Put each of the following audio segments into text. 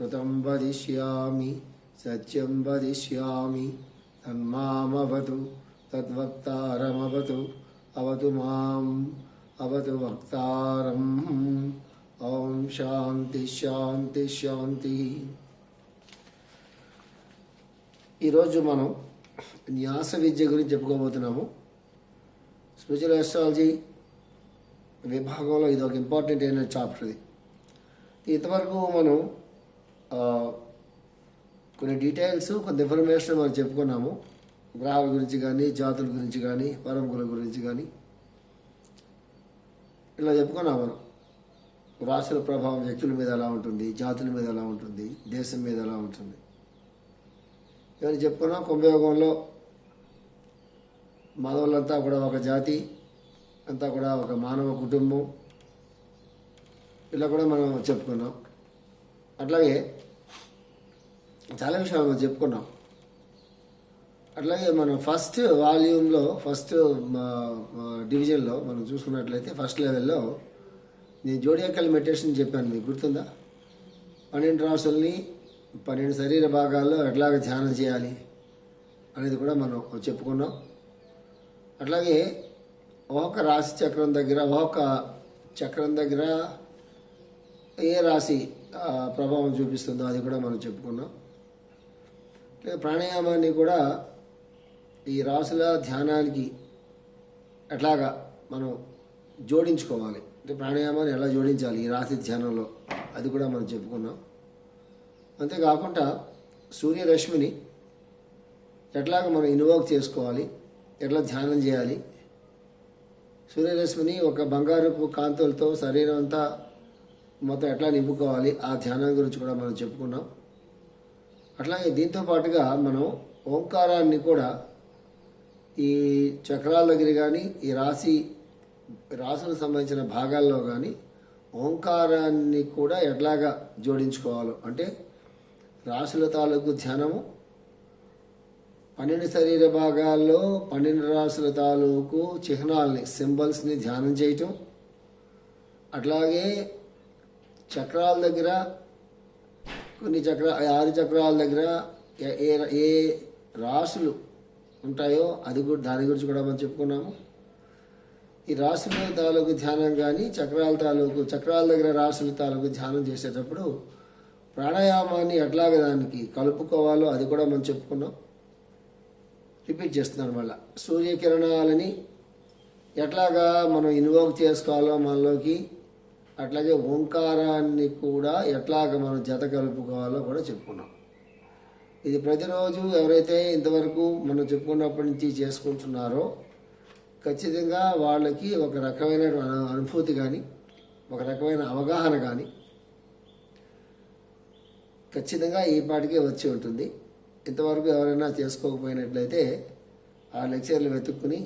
कृतं वदिष्यामि सत्यं वदिष्यामि तन्मामवतु तद्वक्तारमवतु अवतु माम् अवतु वक्तारम् ॐ శాంతి శాంతి శాంతి ఈరోజు మనం న్యాస విద్య గురించి చెప్పుకోబోతున్నాము స్పిరిచువల్ ఆస్ట్రాలజీ విభాగంలో ఇది ఒక ఇంపార్టెంట్ అయిన చాప్టర్ ఇది ఇంతవరకు మనం ఆ, కొన్ని డీటెయిల్స్ కొంత ఇన్ఫర్మేషన్ మనం చెప్పుకున్నాము. గ్రహాల గురించి కానీ జాతుల గురించి కానీ పరంపుల గురించి కానీ ఇలా చెప్పుకున్నాం మనం. రాశుల ప్రభావం వ్యక్తుల మీద ఎలా ఉంటుంది జాతుల మీద ఎలా ఉంటుంది దేశం మీద ఎలా ఉంటుంది. ఇవన్నీ చెప్పుకున్నాం. కుంభయోగంలో మానవులంతా కూడా ఒక జాతి అంతా కూడా ఒక మానవ కుటుంబం. ఇలా కూడా మనం చెప్పుకున్నాం. అట్లాగే చాలా విషయాలు మనం చెప్పుకున్నాం. అట్లాగే మనం ఫస్ట్ వాల్యూమ్లో ఫస్ట్ డివిజన్లో మనం చూసుకున్నట్లయితే ఫస్ట్ లెవెల్లో నేను జోడియాకల్ మెడిటేషన్ చెప్పాను మీకు గుర్తుందా? పన్నెండు రాసుల్ని పన్నెండు శరీర భాగాల్లో ఎట్లాగ ధ్యానం చేయాలి అనేది కూడా మనం చెప్పుకున్నాం. అట్లాగే ఒక్కొక్క రాశి చక్రం దగ్గర ఒక్కొక్క చక్రం దగ్గర ఏ రాశి ప్రభావం చూపిస్తుందో అది కూడా మనం చెప్పుకున్నాం. ప్రాణాయామాన్ని కూడా ఈ రాసుల ధ్యానానికి ఎట్లాగా మనం జోడించుకోవాలి. అంటే ప్రాణాయామాన్ని ఎలా జోడించాలి ఈ రాశి ధ్యానంలో? అది కూడా మనం చెప్పుకున్నాం. అంతేకాకుండా సూర్యరశ్మిని ఎట్లాగ మనం ఇన్వోక్ చేసుకోవాలి? ఎట్లా ధ్యానం చేయాలి? సూర్యరశ్మిని ఒక బంగారపు కాంతులతో శరీరం అంతా మొత్తం ఎట్లా నింపుకోవాలి? ఆ ధ్యానం గురించి కూడా మనం చెప్పుకున్నాం. అట్లాగే దీంతో పాటుగా మనం ఓంకారాన్ని కూడా ఈ చక్రాల దగ్గర కానీ ఈ రాశి రాసులకు సంబంధించిన భాగాల్లో కానీ ఓంకారాన్ని కూడా ఎట్లాగా జోడించుకోవాలో అంటే రాసుల తాలూకు ధ్యానము పన్నెండు శరీర భాగాల్లో పన్నెండు రాసుల తాలూకు చిహ్నాల్ని సింబల్స్ని ధ్యానం చేయటం అట్లాగే చక్రాల దగ్గర కొన్ని చక్ర ఆరు చక్రాల దగ్గర ఏ- ఏ రాసులు ఉంటాయో అది కూడా దాని గురించి కూడా మనం చెప్పుకున్నాము. ఈ రాసుల తాలూకు ధ్యానం కానీ చక్రాల తాలూకు చక్రాల దగ్గర రాసుల తాలూకు ధ్యానం చేసేటప్పుడు ప్రాణాయామాన్ని ఎట్లాగ దానికి కలుపుకోవాలో అది కూడా మనం చెప్పుకున్నాం. రిపీట్ చేస్తున్నాను మళ్ళీ. సూర్యకిరణాలని ఎట్లాగా మనం ఇన్వోక్ చేసుకోవాలో మనలోకి అట్లాగే ఓంకారాన్ని కూడా ఎట్లాగ మనం జత కలుపుకోవాలో కూడా చెప్పుకున్నాం. ఇది ప్రతిరోజు ఎవరైతే ఇంతవరకు మనం చెప్పుకున్నప్పటి నుంచి చేసుకుంటున్నారో ఖచ్చితంగా వాళ్ళకి ఒక రకమైన అనుభూతి కానీ ఒక రకమైన అవగాహన కానీ ఖచ్చితంగా ఈ పాటికే వచ్చి ఉంటుంది. ఇంతవరకు ఎవరైనా చేసుకోకపోయినట్లయితే ఆ లెక్చర్లు వెతుక్కుని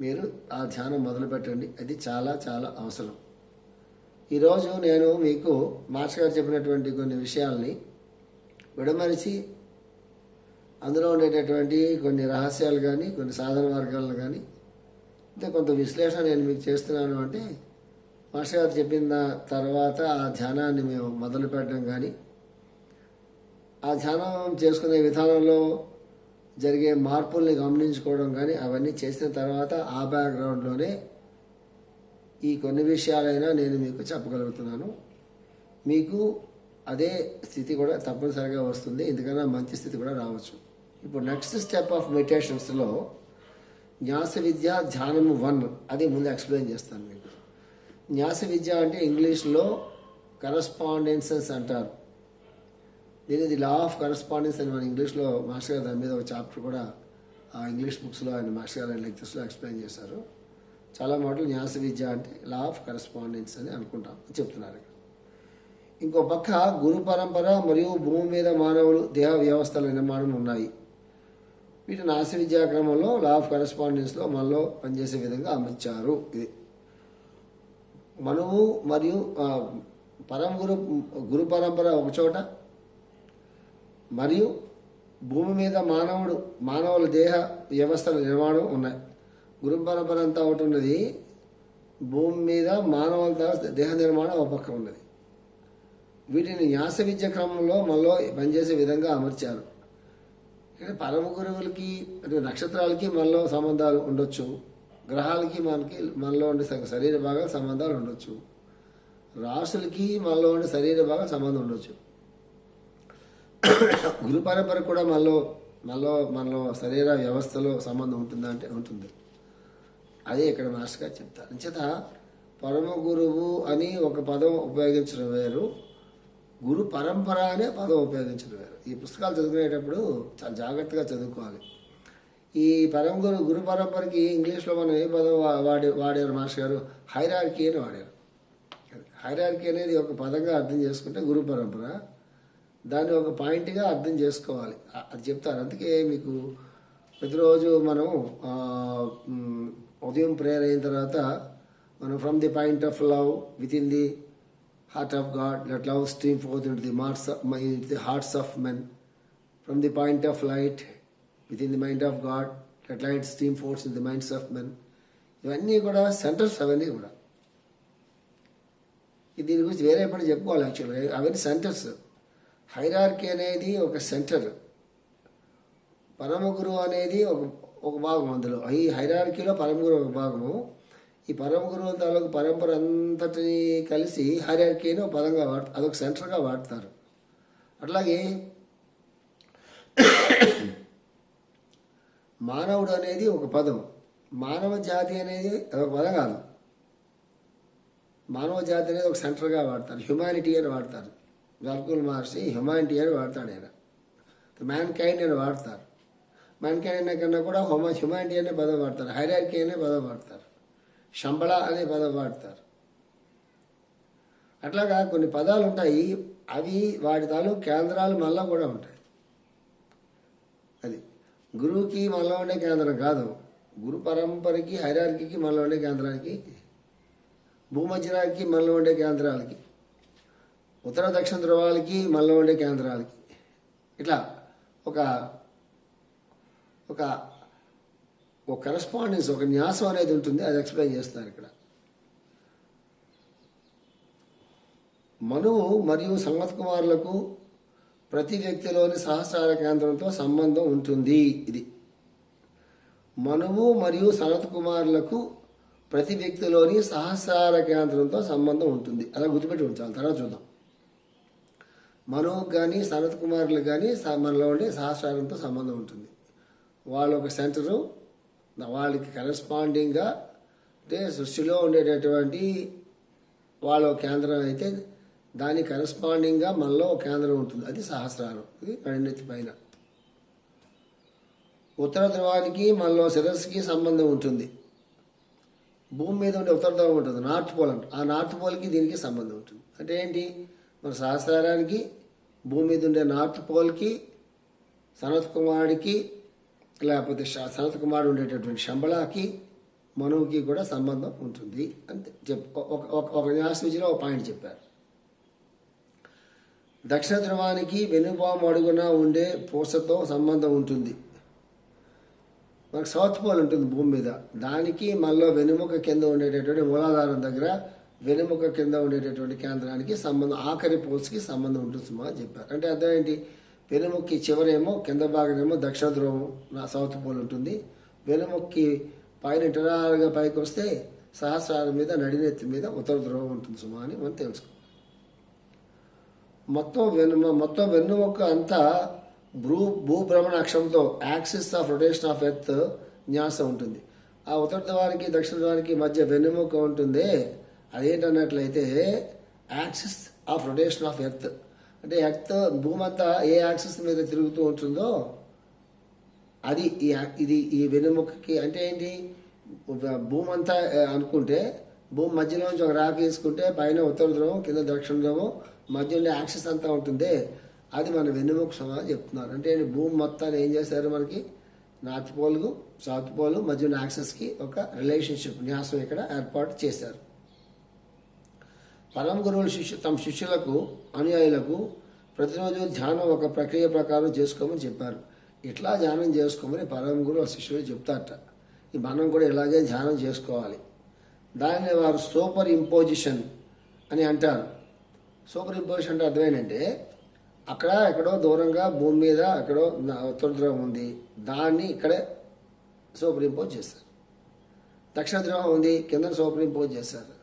మీరు ఆ ధ్యానం మొదలుపెట్టండి. అది చాలా చాలా అవసరం. ఈరోజు నేను మీకు మాస్టర్ గారు చెప్పినటువంటి కొన్ని విషయాల్ని విడమరిచి అందులో ఉండేటటువంటి కొన్ని రహస్యాలు కానీ కొన్ని సాధన మార్గాలను కానీ అంటే కొంత విశ్లేషణ నేను మీకు చేస్తున్నాను అంటే మాస్టర్ గారు చెప్పిన తర్వాత ఆ ధ్యానాన్ని మేము మొదలు పెట్టడం కానీ ఆ ధ్యానం చేసుకునే విధానంలో జరిగే మార్పుల్ని గమనించుకోవడం కానీ అవన్నీ చేసిన తర్వాత ఆ బ్యాక్గ్రౌండ్లోనే ఈ కొన్ని విషయాలైనా నేను మీకు చెప్పగలుగుతున్నాను. మీకు అదే స్థితి కూడా తప్పనిసరిగా వస్తుంది. ఎందుకన్నా మంచి స్థితి కూడా రావచ్చు. ఇప్పుడు నెక్స్ట్ స్టెప్ ఆఫ్ మెడిటేషన్స్లో న్యాస విద్య ధ్యానము వన్ అది ముందు ఎక్స్ప్లెయిన్ చేస్తాను మీకు. న్యాస విద్య అంటే ఇంగ్లీష్లో కరస్పాండెన్సెస్ అంటారు. దీని ఇది లా ఆఫ్ కరస్పాండెన్స్ అని మన ఇంగ్లీష్లో మాస్టర్ గారు దాని మీద ఒక చాప్టర్ కూడా ఆ ఇంగ్లీష్ బుక్స్లో ఆయన మాస్టర్ గారు ఆయన లెక్చర్స్లో ఎక్స్ప్లెయిన్ చేశారు. చాలా మాటలు న్యాస విద్య అంటే లా ఆఫ్ కరస్పాండెన్స్ అని అనుకుంటాం చెప్తున్నారు ఇక్కడ. ఇంకో పక్క గురు పరంపర మరియు భూమి మీద మానవులు దేహ వ్యవస్థల నిర్మాణం ఉన్నాయి. వీటిని విద్యా క్రమంలో లా ఆఫ్ కరెస్పాండెన్స్లో మనలో పనిచేసే విధంగా అమర్చారు ఇది. మనువు మరియు పరం గురు గురు పరంపర ఒకచోట మరియు భూమి మీద మానవుడు మానవుల దేహ వ్యవస్థల నిర్మాణం ఉన్నాయి. గురు పరంపర అంతా ఒకటి ఉన్నది. భూమి మీద మానవుల దా- దేహ నిర్మాణం ఒక పక్క ఉన్నది. వీటిని న్యాస విద్య క్రమంలో మనలో పనిచేసే విధంగా అమర్చారు. ఇక్కడ పరమ గురువులకి అంటే నక్షత్రాలకి మనలో సంబంధాలు ఉండొచ్చు. గ్రహాలకి మనకి మనలో ఉండే శరీర భాగాలు సంబంధాలు ఉండొచ్చు. రాసులకి మనలో ఉండే శరీర భాగం సంబంధం ఉండొచ్చు. గురు పరంపర కూడా మనలో మనలో మనలో శరీర వ్యవస్థలో సంబంధం ఉంటుందా అంటే ఉంటుంది. అదే ఇక్కడ మాస్టర్ గారు చెప్తారు. అంచేత పరమ గురువు అని ఒక పదం ఉపయోగించడం వేరు. గురు పరంపర అనే పదం ఉపయోగించడం వేరు. ఈ పుస్తకాలు చదువుకునేటప్పుడు చాలా జాగ్రత్తగా చదువుకోవాలి. ఈ పరమ గురు గురు పరంపరకి ఇంగ్లీష్లో మనం ఏ పదం వా- వాడి వాడారు మాస్టర్ గారు? హైరార్కీ అని వాడారు. హైరార్కీ అనేది ఒక పదంగా అర్థం చేసుకుంటే గురు పరంపర. దాన్ని ఒక పాయింట్గా అర్థం చేసుకోవాలి. అది చెప్తారు. అందుకే మీకు ప్రతిరోజు మనం ఉదయం ప్రేయర్ అయిన తర్వాత మనం from the point of love within the heart of God let love stream forth in the marts the hearts of men from the point of light within the mind of God let light stream forth in the minds of men ఇవన్నీ కూడా centres అవన్నీ కూడా. దీని గురించి వేరే పని చెప్పుకోవాలి యాక్చువల్గా అవన్నీ సెంటర్స్ హైరార్కీ అనేది ఒక సెంటర్ పరమ గురువు అనేది ఒక ఒక భాగం అందులో. ఈ హైరార్కీలో పరమ ఒక భాగము. ఈ పరమ తాలూకు పరంపర అంతటిని కలిసి హైరార్కీని ఒక పదంగా వాడు అదొక సెంటర్గా వాడతారు. అట్లాగే మానవుడు అనేది ఒక పదం. మానవ జాతి అనేది ఒక పదం కాదు. మానవ జాతి అనేది ఒక సెంటర్గా వాడతారు. హ్యుమానిటీ అని వాడతారు. వెల్కుల్ మహర్షి హ్యుమానిటీ అని వాడతాడు ఆయన. మ్యాన్ కైండ్ అని వాడతారు. మ్యాన్ కన్నా కూడా హోమ హ్యుమానిటీ అనే పదం వాడతారు. హైరార్కీ అనే పదం వాడతారు. శంబళ అనే పదం వాడతారు. అట్లాగా కొన్ని పదాలు ఉంటాయి. అవి వాటి తాలూకు కేంద్రాలు మళ్ళా కూడా ఉంటాయి. అది గురువుకి మళ్ళా ఉండే కేంద్రం కాదు. గురు పరంపరకి హైరార్కీకి మనలో ఉండే కేంద్రానికి భూమధ్యరాకి మళ్ళీ ఉండే కేంద్రాలకి ఉత్తర దక్షిణ ధ్రువాలకి మళ్ళీ ఉండే కేంద్రాలకి. ఇట్లా ఒక ఒక ఒక కరస్పాండెన్స్ ఒక న్యాసం అనేది ఉంటుంది అది ఎక్స్ప్లెయిన్ చేస్తున్నారు ఇక్కడ. మనువు మరియు సంగత్ కుమారులకు ప్రతి వ్యక్తిలోని సహస్రార కేంద్రంతో సంబంధం ఉంటుంది ఇది. మనువు మరియు సనత్ కుమారులకు ప్రతి వ్యక్తిలోని సహస్రార కేంద్రంతో సంబంధం ఉంటుంది. అలా గుర్తుపెట్టి ఉంచాలి తర్వాత చూద్దాం. మనువుకు కానీ సనత్ కుమారులకు కానీ మనలో ఉండే సహస్రారంతో సంబంధం ఉంటుంది. వాళ్ళ ఒక సెంటరు వాళ్ళకి కరెస్పాండింగ్గా అంటే సృష్టిలో ఉండేటటువంటి వాళ్ళ కేంద్రం అయితే దానికి కరెస్పాండింగ్గా మనలో ఒక కేంద్రం ఉంటుంది. అది సహస్రారం. ఇది పరిణతి పైన. ఉత్తర ధ్రువానికి మనలో శిరస్సుకి సంబంధం ఉంటుంది. భూమి మీద ఉండే ఉత్తర ధ్రువం ఉంటుంది. నార్త్ పోల్ అంటే. ఆ నార్త్ పోల్కి దీనికి సంబంధం ఉంటుంది. అంటే ఏంటి? మన సహస్రారానికి భూమి మీద ఉండే నార్త్ పోల్కి సనత్ కుమారుడికి లేకపోతే సనత్ కుమార్ ఉండేటటువంటి శంబళకి మనువుకి కూడా సంబంధం ఉంటుంది. అంతే. చెప్ ఒక ఒక- ఒక ఒక పాయింట్ చెప్పారు. దక్షిణ ధ్రువానికి వెనుబాము అడుగున ఉండే పూసతో సంబంధం ఉంటుంది. మనకు సౌత్ పోల్ ఉంటుంది భూమి మీద. దానికి మళ్ళీ వెనుముక కింద ఉండేటటువంటి మూలాధారం దగ్గర వెనుముక కింద ఉండేటటువంటి కేంద్రానికి సంబంధం ఆఖరి పోల్స్కి సంబంధం ఉంటుంది సుమా అని చెప్పారు. అంటే అర్థం ఏంటి? వెనుముక్కి చివరేమో కింద భాగమేమో దక్షిణ ధ్రువం నా సౌత్ పోల్ ఉంటుంది. వెనుముక్కి పైన ఇంటరాలుగా పైకి వస్తే సహస్రాల మీద నడినెత్తి మీద ఉత్తర ధ్రువం ఉంటుంది సుమా అని మనం తెలుసుకోవాలి. మొత్తం వెను మొత్తం వెన్నుముక్క అంతా భూ భూభ్రమణ అక్షంతో axis of rotation of earth న్యాసం ఉంటుంది. ఆ ఉత్తర ద్వారానికి దక్షిణ ద్వారానికి మధ్య వెన్నుముక్క ఉంటుంది. అదేంటన్నట్లయితే axis of rotation of earth అంటే ఎర్త్ భూమంతా ఏ యాక్సిస్ మీద తిరుగుతూ ఉంటుందో అది ఈ ఇది ఈ వెన్నుముక్కకి అంటే ఏంటి? భూమంతా అనుకుంటే భూమి మధ్యలో నుంచి ఒక రాక్ వేసుకుంటే పైన ఉత్తర ధ్రువం కింద దక్షిణ ధ్రువం మధ్య ఉండే యాక్సెస్ అంతా ఉంటుంది. అది మన వెన్నుముక సమాజం చెప్తున్నారు. అంటే భూమి మొత్తాన్ని ఏం చేశారు మనకి? నార్త్ పోల్కు సౌత్ పోల్ మధ్య ఉన్న యాక్సెస్కి ఒక రిలేషన్షిప్ న్యాసం ఇక్కడ ఏర్పాటు చేశారు. పరమ గురువులు శిష్యు తమ శిష్యులకు అనుయాయులకు ప్రతిరోజు ధ్యానం ఒక ప్రక్రియ ప్రకారం చేసుకోమని చెప్పారు. ఇట్లా ధ్యానం చేసుకోమని పరమ గురువు శిష్యులు చెప్తారట. ఈ మనం కూడా ఇలాగే ధ్యానం చేసుకోవాలి. దాన్ని వారు సూపర్ ఇంపోజిషన్ అని అంటారు. సూపర్ ఇంపోజిషన్ అంటే అర్థమేంటంటే అక్కడ ఎక్కడో దూరంగా భూమి మీద ఎక్కడో నా- ఉత్తర ధ్రువం ఉంది. దాన్ని ఇక్కడే సూపర్ ఇంపోజ్ చేస్తారు. దక్షిణ ధ్రువం ఉంది కింద సూపర్ ఇంపోజ్ చేస్తారు.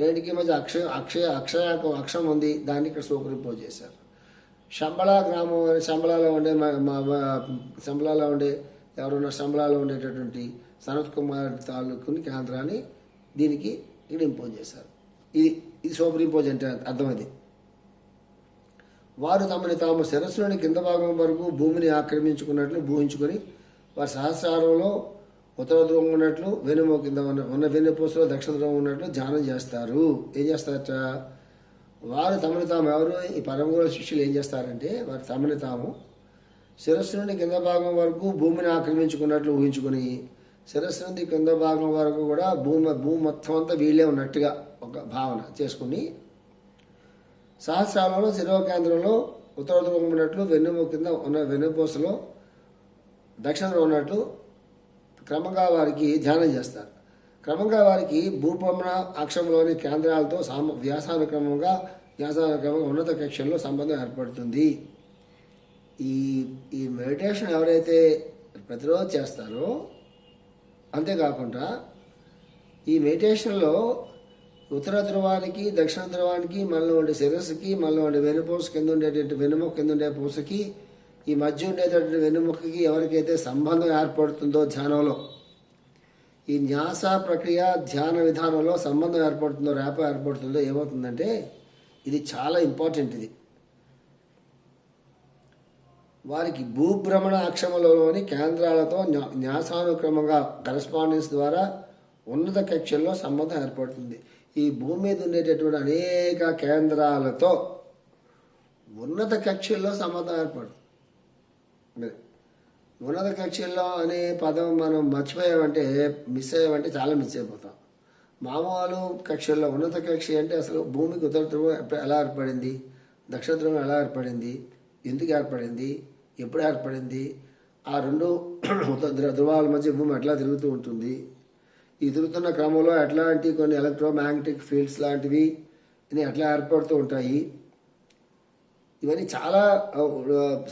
రెండుకి మధ్య అక్షయ అక్షయ అక్షయ అక్షం ఉంది. దాన్ని ఇక్కడ సూపర్ చేశారు. శంబళ గ్రామం శంబళాలో ఉండే మా మా- శంబళాలో ఉండే ఎవరున్న శంబళాలో ఉండేటటువంటి సనత్ కుమార్ తాలూకుని కేంద్రాన్ని దీనికి ఇక్కడ ఇంపోజ్ చేశారు. ఇది ఇది సూపర్ ఇంపోజ్ అంటే అర్థమైంది. వారు తమని తాము శిరస్సులోని కింద భాగం వరకు భూమిని ఆక్రమించుకున్నట్లు భూహించుకొని వారి సహస్రారంలో ఉత్తర ధ్రువం ఉన్నట్లు వెనుమ కింద ఉన్న ఉన్న వెన్నుపూసలో దక్షిణ ధ్రువం ఉన్నట్లు ధ్యానం చేస్తారు. ఏం చేస్తారట? వారు తమను తాము ఎవరు? ఈ పరమగురు శిష్యులు ఏం చేస్తారంటే వారు తమని తాము శిరస్సు నుండి కింద భాగం వరకు భూమిని ఆక్రమించుకున్నట్లు ఊహించుకొని శిరస్సు నుండి కింద భాగం వరకు కూడా భూమి భూమి మొత్తం అంతా వీళ్ళే ఉన్నట్టుగా ఒక భావన చేసుకుని సహస్రాలలో శిరవ కేంద్రంలో ఉత్తర ధ్రువం ఉన్నట్లు వెన్నుము కింద ఉన్న వెన్నుపూసలో దక్షిణంలో ఉన్నట్లు క్రమంగా వారికి ధ్యానం చేస్తారు. క్రమంగా వారికి భూపమన అక్షంలోని కేంద్రాలతో సామ వ్యాసానుక్రమంగా వ్యాసానుక్రమంగా ఉన్నత కక్షల్లో సంబంధం ఏర్పడుతుంది. ఈ ఈ మెడిటేషన్ ఎవరైతే ప్రతిరోజు చేస్తారో అంతేకాకుండా ఈ మెడిటేషన్లో ఉత్తర ధ్రువానికి దక్షిణ ధ్రువానికి మళ్ళీ ఉండే శిరస్సుకి మళ్ళీ ఉండే వెనుపూస కింద ఉండేటువంటి వెనుముక కింద ఉండే పూసకి ఈ మధ్య ఉండేటటువంటి వెనుముకకి ఎవరికైతే సంబంధం ఏర్పడుతుందో ధ్యానంలో ఈ న్యాస ప్రక్రియ ధ్యాన విధానంలో సంబంధం ఏర్పడుతుందో రేప ఏర్పడుతుందో ఏమవుతుందంటే ఇది చాలా ఇంపార్టెంట్ ఇది. వారికి భూభ్రమణ అక్షములలోని కేంద్రాలతో న్యా- న్యాసానుక్రమంగా కరస్పాండెన్స్ ద్వారా ఉన్నత కక్షల్లో సంబంధం ఏర్పడుతుంది. ఈ భూమి మీద ఉండేటటువంటి అనేక కేంద్రాలతో ఉన్నత కక్షల్లో సంబంధం ఏర్పడుతుంది. ఉన్నత కక్షల్లో అనే పదం మనం మర్చిపోయామంటే మిస్ అయ్యామంటే చాలా మిస్ అయిపోతాం. మామూలు కక్షల్లో ఉన్నత కక్ష అంటే అసలు భూమికి ఉత్తర ధ్రువం ఎలా ఏర్పడింది? దక్షిణ ధ్రువం ఎలా ఏర్పడింది? ఎందుకు ఏర్పడింది? ఎప్పుడు ఏర్పడింది? ఆ రెండు ఉత్తర ధ్రువాల మధ్య భూమి ఎట్లా తిరుగుతూ ఉంటుంది? ఈ తిరుగుతున్న క్రమంలో ఎట్లాంటి కొన్ని ఎలక్ట్రోమాగ్నెటిక్ ఫీల్డ్స్ లాంటివి ఇవి ఎట్లా ఏర్పడుతూ ఉంటాయి. ఇవన్నీ చాలా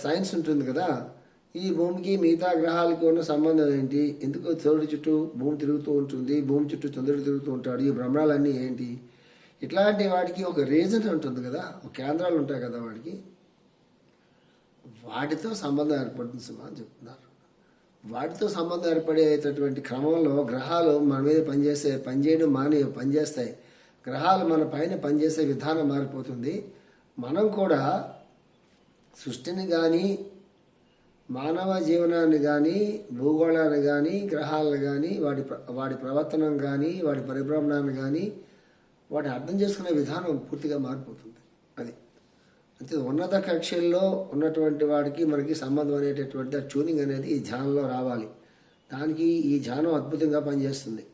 సైన్స్ ఉంటుంది కదా? ఈ భూమికి మిగతా గ్రహాలకి ఉన్న సంబంధం ఏంటి? ఎందుకు సూర్యుడి చుట్టూ భూమి తిరుగుతూ ఉంటుంది భూమి చుట్టూ చంద్రుడు తిరుగుతూ ఉంటాడు ఈ భ్రమణాలన్నీ ఏంటి? ఇట్లాంటి వాటికి ఒక రీజన్ ఉంటుంది కదా ఒక కేంద్రాలు ఉంటాయి కదా వాడికి వాటితో సంబంధం ఏర్పడుతుంది సుమా అని చెప్తున్నారు. వాటితో సంబంధం ఏర్పడేటటువంటి క్రమంలో గ్రహాలు మన మీద పనిచేసే పనిచేయడం మానే పనిచేస్తాయి గ్రహాలు మన పైన పనిచేసే విధానం మారిపోతుంది. మనం కూడా సృష్టిని కానీ మానవ జీవనాన్ని కానీ భూగోళాన్ని కానీ గ్రహాలను కానీ వాటి వాడి ప్రవర్తనం కానీ వాడి పరిభ్రమణాన్ని కానీ వాటిని అర్థం చేసుకునే విధానం పూర్తిగా మారిపోతుంది. అది. అంతే ఉన్నత కక్షల్లో ఉన్నటువంటి వాడికి మనకి సంబంధం అనేటటువంటి ఆ ట్యూనింగ్ అనేది ఈ ధ్యానంలో రావాలి. దానికి ఈ ధ్యానం అద్భుతంగా పనిచేస్తుంది.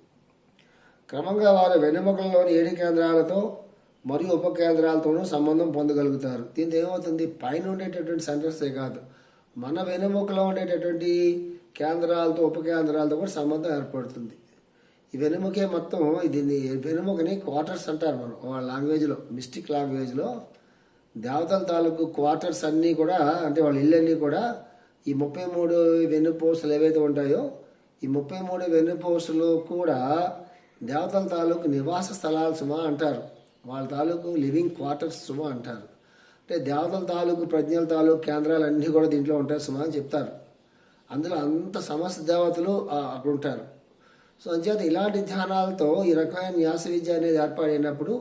క్రమంగా వారు వెన్నెముకల్లోని ఏడు కేంద్రాలతో మరియు ఉప కేంద్రాలతోనూ సంబంధం పొందగలుగుతారు. దీంతో ఏమవుతుంది? పైన ఉండేటటువంటి సెంటర్సే కాదు. మన వెనుముకలో ఉండేటటువంటి కేంద్రాలతో ఉప కేంద్రాలతో కూడా సంబంధం ఏర్పడుతుంది. ఈ వెనుముకే మొత్తం దీన్ని వెనుముకని క్వార్టర్స్ అంటారు మనం వాళ్ళ లాంగ్వేజ్లో మిస్టిక్ లాంగ్వేజ్లో. దేవతల తాలూకు క్వార్టర్స్ అన్నీ కూడా అంటే వాళ్ళ ఇళ్ళన్నీ కూడా ఈ ముప్పై మూడు వెన్నుపోసులు ఏవైతే ఉంటాయో ఈ ముప్పై మూడు వెన్నుపోసులు కూడా దేవతల తాలూకు నివాస స్థలాలు సుమా అంటారు. వాళ్ళ తాలూకు లివింగ్ క్వార్టర్స్ సుమా అంటారు. అంటే దేవతల తాలూకు ప్రజ్ఞల తాలూకు కేంద్రాలు అన్నీ కూడా దీంట్లో ఉంటాయి సుమా అని చెప్తారు. అందులో అంత సమస్త దేవతలు అక్కడ ఉంటారు. సో అంచేత ఇలాంటి ధ్యానాలతో ఈ రకమైన న్యాస విద్య అనేది ఏర్పాటైనప్పుడు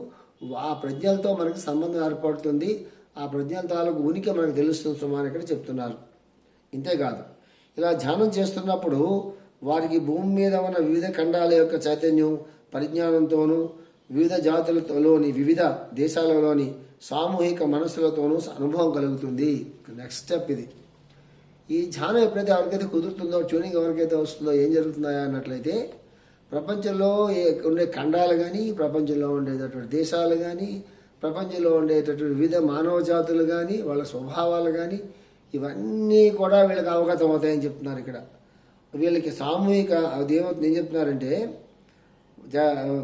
ఆ ప్రజ్ఞలతో మనకి సంబంధం ఏర్పడుతుంది. ఆ ప్రజ్ఞల తాలూకు ఉనికి మనకు తెలుస్తుంది సుమా అని ఇక్కడ చెప్తున్నారు. ఇంతేకాదు ఇలా ధ్యానం చేస్తున్నప్పుడు వారికి భూమి మీద ఉన్న వివిధ ఖండాల యొక్క చైతన్యం పరిజ్ఞానంతోనూ వివిధ జాతులలోని వివిధ దేశాలలోని సామూహిక మనస్సులతోనూ అనుభవం కలుగుతుంది. నెక్స్ట్ స్టెప్ ఇది. ఈ ధ్యానం ఎప్పుడైతే ఎవరికైతే కుదురుతుందో ట్యూనింగ్ ఎవరికైతే వస్తుందో ఏం జరుగుతుందా అన్నట్లయితే ప్రపంచంలో ఏ- ఉండే ఖండాలు కానీ ప్రపంచంలో ఉండేటటువంటి దేశాలు కానీ ప్రపంచంలో ఉండేటటువంటి వివిధ మానవ జాతులు కానీ వాళ్ళ స్వభావాలు కానీ ఇవన్నీ కూడా వీళ్ళకి అవగతం అవుతాయని చెప్తున్నారు ఇక్కడ. వీళ్ళకి సామూహిక దేవత ఏం చెప్తున్నారంటే జా-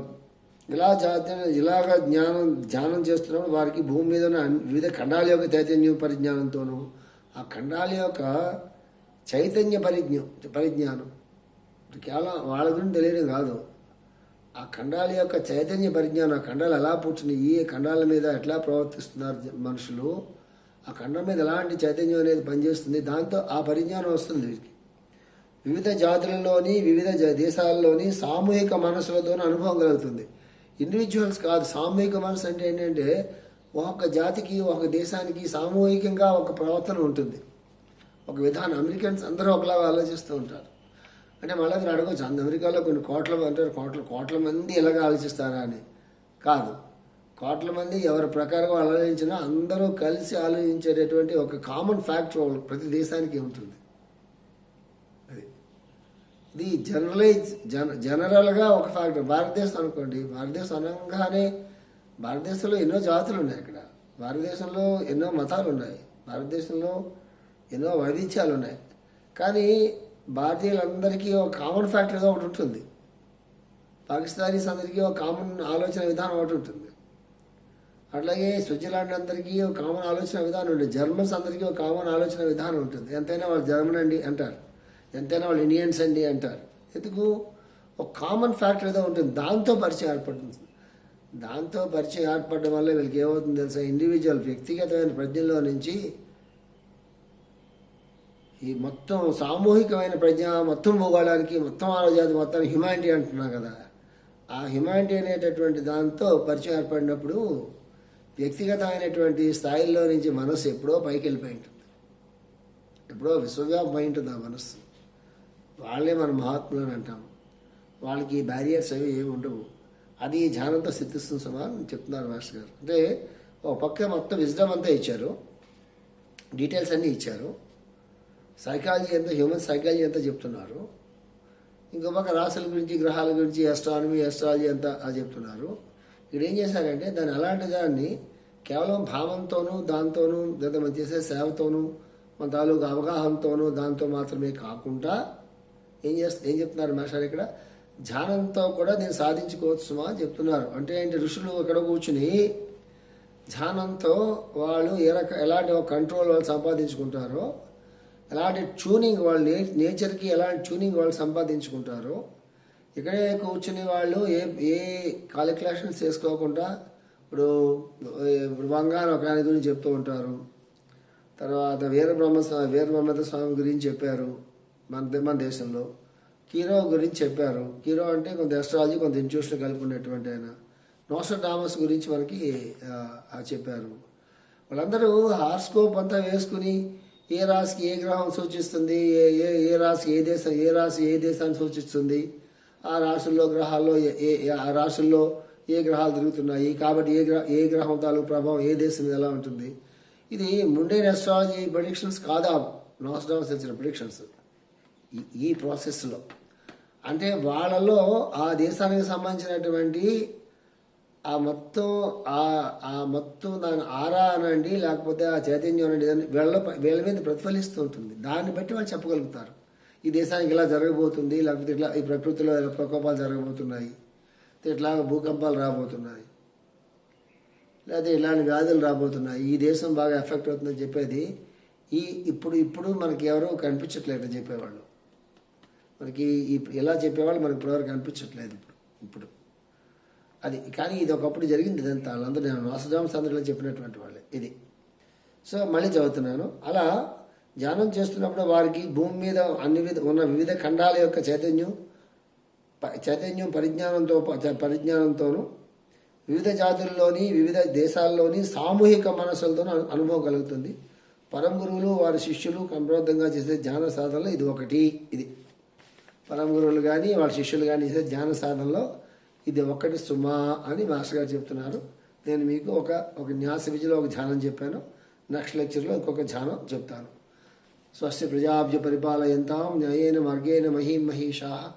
ఇలా జాతి ఇలాగ జ్ఞానం ధ్యానం చేస్తున్నప్పుడు వారికి భూమి మీద వివిధ ఖండాల యొక్క చైతన్య పరిజ్ఞానంతోనూ ఆ ఖండాల యొక్క చైతన్య పరిజ్ఞం పరిజ్ఞానం. కేవలం వాళ్ళ గురించి తెలియడం కాదు. ఆ ఖండాల యొక్క చైతన్య పరిజ్ఞానం ఆ ఖండాలు ఎలా పుట్టినాయి ఈ ఖండాల మీద ఎట్లా ప్రవర్తిస్తున్నారు మనుషులు ఆ ఖండం మీద ఎలాంటి చైతన్యం అనేది పనిచేస్తుంది దాంతో ఆ పరిజ్ఞానం వస్తుంది వీరికి. వివిధ జాతులలోని వివిధ దేశాల్లోని సామూహిక మనసులతో అనుభవం కలుగుతుంది. ఇండివిజువల్స్ కాదు సామూహిక మనసు అంటే ఏంటంటే ఒక జాతికి ఒక దేశానికి సామూహికంగా ఒక ప్రవర్తన ఉంటుంది. ఒక విధానం అమెరికన్స్ అందరూ ఒకలాగా ఆలోచిస్తూ ఉంటారు. అంటే మళ్ళీ మీరు అడగవచ్చు అంత అమెరికాలో కొన్ని కోట్ల అంటారు కోట్ల కోట్ల మంది ఇలాగ ఆలోచిస్తారా అని. కాదు. కోట్ల మంది ఎవరి ప్రకారం ఆలోచించినా అందరూ కలిసి ఆలోచించేటటువంటి ఒక కామన్ ఫ్యాక్టర్ ప్రతి దేశానికి ఉంటుంది. ఇది జనరలైజ్ జన జనరల్గా ఒక ఫ్యాక్టర్ భారతదేశం అనుకోండి భారతదేశం అనగానే భారతదేశంలో ఎన్నో జాతులు ఉన్నాయి ఇక్కడ. భారతదేశంలో ఎన్నో మతాలు ఉన్నాయి. భారతదేశంలో ఎన్నో వైవిధ్యాలు ఉన్నాయి. కానీ భారతీయులందరికీ ఒక కామన్ ఫ్యాక్టర్గా ఒకటి ఉంటుంది. పాకిస్తానీస్ అందరికీ ఒక కామన్ ఆలోచన విధానం ఒకటి ఉంటుంది. అట్లాగే స్విట్జర్లాండ్ అందరికీ ఒక కామన్ ఆలోచన విధానం ఉంటుంది. జర్మన్స్ అందరికీ ఒక కామన్ ఆలోచన విధానం ఉంటుంది. ఎంతైనా వాళ్ళు జర్మన్ అండి అంటారు. ఎంతైనా వాళ్ళు ఇండియన్స్ అండి అంటారు. ఎందుకు? ఒక కామన్ ఫ్యాక్టర్ ఏదో ఉంటుంది. దాంతో పరిచయం ఏర్పడుతుంది. దాంతో పరిచయం ఏర్పడడం వల్ల వీళ్ళకి ఏమవుతుంది తెలుసా? ఇండివిజువల్ వ్యక్తిగతమైన ప్రజ్ఞలో నుంచి ఈ మొత్తం సామూహికమైన ప్రజ్ఞ మొత్తం పోగడానికి మొత్తం ఆరోగ్యాది మొత్తం హ్యుమానిటీ అంటున్నాం కదా. ఆ హ్యుమానిటీ అనేటటువంటి దాంతో పరిచయం ఏర్పడినప్పుడు వ్యక్తిగతమైనటువంటి స్థాయిలో నుంచి మనస్సు ఎప్పుడో పైకి వెళ్ళిపోయి ఉంటుంది. ఎప్పుడో విశ్వవ్యాపమై ఉంటుంది ఆ మనస్సు. వాళ్ళే మన మహాత్ములు అని అంటాం వాళ్ళకి బ్యారియర్స్ అవి ఏమి ఉండవు. అది ఈ ధ్యానంతో సిద్ధిస్తుంది సుమా అని చెప్తున్నారు మాస్టర్ గారు. అంటే ఒక పక్క మొత్తం విజ్డమ్ అంతా ఇచ్చారు. డీటెయిల్స్ అన్నీ ఇచ్చారు. సైకాలజీ ఎంత హ్యూమన్ సైకాలజీ ఎంత చెప్తున్నారు. ఇంకో పక్క రాసుల గురించి గ్రహాల గురించి ఎస్ట్రానమీ ఎస్ట్రాలజీ అంతా అది చెప్తున్నారు. ఇక్కడ ఏం చేశారంటే దాన్ని అలాంటి దాన్ని కేవలం భావంతోనూ దాంతోనూ లేదా మనం చేసే సేవతోనూ మన తాలూకు అవగాహనతోనూ దాంతో మాత్రమే కాకుండా ఏం చేస్త ఏం చెప్తున్నారు మాస్టర్ ఇక్కడ? ధ్యానంతో కూడా నేను సాధించుకోవచ్చు సుమా అని చెప్తున్నారు. అంటే ఏంటి? ఋషులు ఇక్కడ కూర్చుని ధ్యానంతో వాళ్ళు ఏ రక ఎలాంటి కంట్రోల్ వాళ్ళు సంపాదించుకుంటారో ఎలాంటి ట్యూనింగ్ వాళ్ళు నే నేచర్కి ఎలాంటి ట్యూనింగ్ వాళ్ళు సంపాదించుకుంటారో ఇక్కడే కూర్చుని వాళ్ళు ఏ ఏ కాలిక్యులేషన్స్ చేసుకోకుండా ఇప్పుడు ఇప్పుడు వంగాన ఒక గురించి చెప్తూ ఉంటారు. తర్వాత వీరబ్రహ్మ స్వా- స్వామి గురించి చెప్పారు. మన మన దేశంలో. కీరో గురించి చెప్పారు. కీరో అంటే కొంత ఎస్ట్రాలజీ కొంత ఇన్స్టిట్యూషన్ కలిపి ఉన్నటువంటి ఆయన. నోస్టర్ థామస్ గురించి మనకి చెప్పారు. వాళ్ళందరూ హార్స్కోప్ అంతా వేసుకుని ఏ రాశికి ఏ గ్రహం సూచిస్తుంది ఏ ఏ ఏ రాశికి ఏ దేశం ఏ రాశి ఏ దేశాన్ని సూచిస్తుంది ఆ రాశుల్లో గ్రహాల్లో ఏ ఆ రాశుల్లో ఏ గ్రహాలు తిరుగుతున్నాయి కాబట్టి ఏ గ్రహ ఏ గ్రహం తాలూ ప్రభావం ఏ దేశం మీద ఎలా ఉంటుంది. ఇది ముండేన్ ఎస్ట్రాలజీ ప్రొడిక్షన్స్ కాదా? నోస్డామ్స్ ఇచ్చిన ప్రొడిక్షన్స్ ఈ ఈ ప్రాసెస్లో అంటే వాళ్ళలో ఆ దేశానికి సంబంధించినటువంటి ఆ మొత్తం ఆ ఆ మొత్తం దాని ఆరా అనండి లేకపోతే ఆ చైతన్యం అనండి వీళ్ళ వీళ్ళ మీద ప్రతిఫలిస్తూ ఉంటుంది. దాన్ని బట్టి వాళ్ళు చెప్పగలుగుతారు. ఈ దేశానికి ఇలా జరగబోతుంది లేకపోతే ఇట్లా ఈ ప్రకృతిలో ప్రకోపాలు జరగబోతున్నాయి ఇట్లా భూకంపాలు రాబోతున్నాయి లేకపోతే ఇలాంటి వ్యాధులు రాబోతున్నాయి ఈ దేశం బాగా ఎఫెక్ట్ అవుతుందని చెప్పేది ఈ ఇప్పుడు ఇప్పుడు మనకి ఎవరో కనిపించట్లేదు చెప్పేవాళ్ళు. మనకి ఈ ఎలా చెప్పేవాళ్ళు మనకి ఇప్పటివరకు అనిపించట్లేదు ఇప్పుడు ఇప్పుడు. అది కానీ ఇది ఒకప్పుడు జరిగింది ఇదంతా. వాళ్ళందరూ నేను వాసుదామ చెప్పినటువంటి వాళ్ళే. ఇది. సో మళ్ళీ చదువుతున్నాను. అలా ధ్యానం చేస్తున్నప్పుడు వారికి భూమి మీద అన్ని విధ ఉన్న వివిధ ఖండాల యొక్క చైతన్యం ప- చైతన్యం పరిజ్ఞానంతో చ- పరిజ్ఞానంతోనూ వివిధ జాతుల్లోని వివిధ దేశాల్లోని సామూహిక మనసులతో అనుభవం కలుగుతుంది. పరం గురువులు వారి శిష్యులు క్రమబద్ధంగా చేసే ధ్యాన సాధనలో ఇది ఒకటి. ఇది. పరమ గురువులు కానీ వాళ్ళ శిష్యులు కానీ చేసే ధ్యాన సాధనలో ఇది ఒక్కటి సుమా అని మాస్టర్ గారు చెప్తున్నారు. నేను మీకు ఒక ఒక న్యాస విధిలో ఒక ధ్యానం చెప్పాను. నెక్స్ట్ లెక్చర్లో ఇంకొక ధ్యానం చెప్తాను. స్వస్తి ప్రజాభ్య పరిపాలయంతాం న్యాయేన మార్గేణ మహీం మహిషా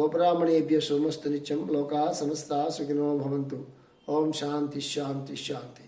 గోబ్రాహ్మణేభ్య సోమస్తు నిత్యం లోకా సమస్తా సుఖినో భవంతు. ఓం శాంతి శాంతి శాంతి.